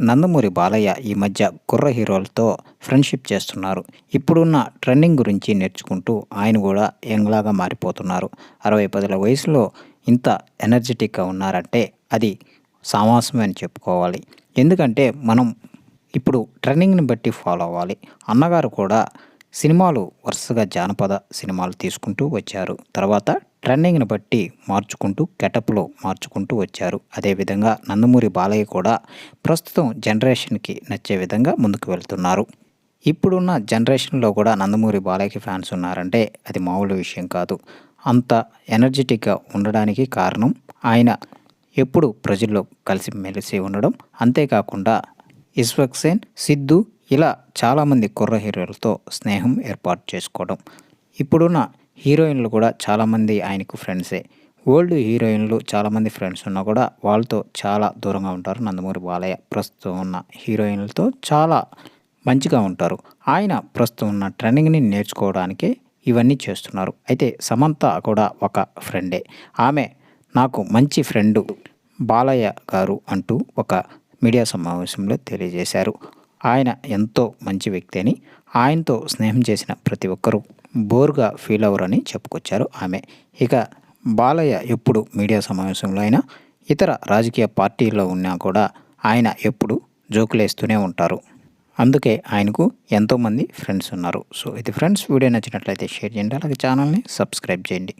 నందమూరి బాలయ్య ఈ మధ్య కుర్ర హీరోలతో ఫ్రెండ్షిప్ చేస్తున్నారు. ఇప్పుడున్న ట్రెండింగ్ గురించి నేర్చుకుంటూ ఆయన కూడా యంగ్లాగా మారిపోతున్నారు. అరవై పదుల వయసులో ఇంత ఎనర్జెటిక్గా ఉన్నారంటే అది సామాసమే అని చెప్పుకోవాలి. ఎందుకంటే మనం ఇప్పుడు ట్రెండింగ్ని బట్టి ఫాలో అవ్వాలి. అన్నగారు కూడా సినిమాలు వరుసగా జానపద సినిమాలు తీసుకుంటూ వచ్చారు. తర్వాత ట్రెండింగ్ని బట్టి మార్చుకుంటూ గెటప్లో మార్చుకుంటూ వచ్చారు. అదేవిధంగా నందమూరి బాలయ్య కూడా ప్రస్తుతం జనరేషన్కి నచ్చే విధంగా ముందుకు వెళ్తున్నారు. ఇప్పుడున్న జనరేషన్లో కూడా నందమూరి బాలయ్యకి ఫ్యాన్స్ ఉన్నారంటే అది మామూలు విషయం కాదు. అంత ఎనర్జెటిక్గా ఉండడానికి కారణం ఆయన ఎప్పుడు ప్రజల్లో కలిసి మెలిసి ఉండడం. అంతేకాకుండా ఇస్వక్ సేన్ సిద్ధు ఇలా చాలామంది కుర్ర హీరోలతో స్నేహం ఏర్పాటు చేసుకోవడం. ఇప్పుడున్న హీరోయిన్లు కూడా చాలామంది ఆయనకు ఫ్రెండ్సే. ఓల్డ్ హీరోయిన్లు చాలామంది ఫ్రెండ్స్ ఉన్నా కూడా వాళ్ళతో చాలా దూరంగా ఉంటారు. నందమూరి బాలయ్య ప్రస్తుతం ఉన్న హీరోయిన్లతో చాలా మంచిగా ఉంటారు. ఆయన ప్రస్తుతం ఉన్న ట్రెండింగ్ని నేర్చుకోవడానికే ఇవన్నీ చేస్తున్నారు. అయితే సమంత కూడా ఒక ఫ్రెండే. ఆమె నాకు మంచి ఫ్రెండు బాలయ్య గారు అంటూ ఒక మీడియా సమావేశంలో తెలియజేశారు. ఆయన ఎంతో మంచి వ్యక్తి అని ఆయనతో స్నేహం చేసిన ప్రతి ఒక్కరూ బోర్గా ఫీల్ అవ్వరని చెప్పుకొచ్చారు ఆమె. ఇక బాలయ్య ఎప్పుడు మీడియా సమావేశంలో అయినా ఇతర రాజకీయ పార్టీల్లో ఉన్నా కూడా ఆయన ఎప్పుడు జోకులేస్తూనే ఉంటారు. అందుకే ఆయనకు ఎంతోమంది ఫ్రెండ్స్ ఉన్నారు. సో ఇది ఫ్రెండ్స్ వీడియో నచ్చినట్లయితే షేర్ చేయండి. అలాగే ఛానల్ని సబ్స్క్రైబ్ చేయండి.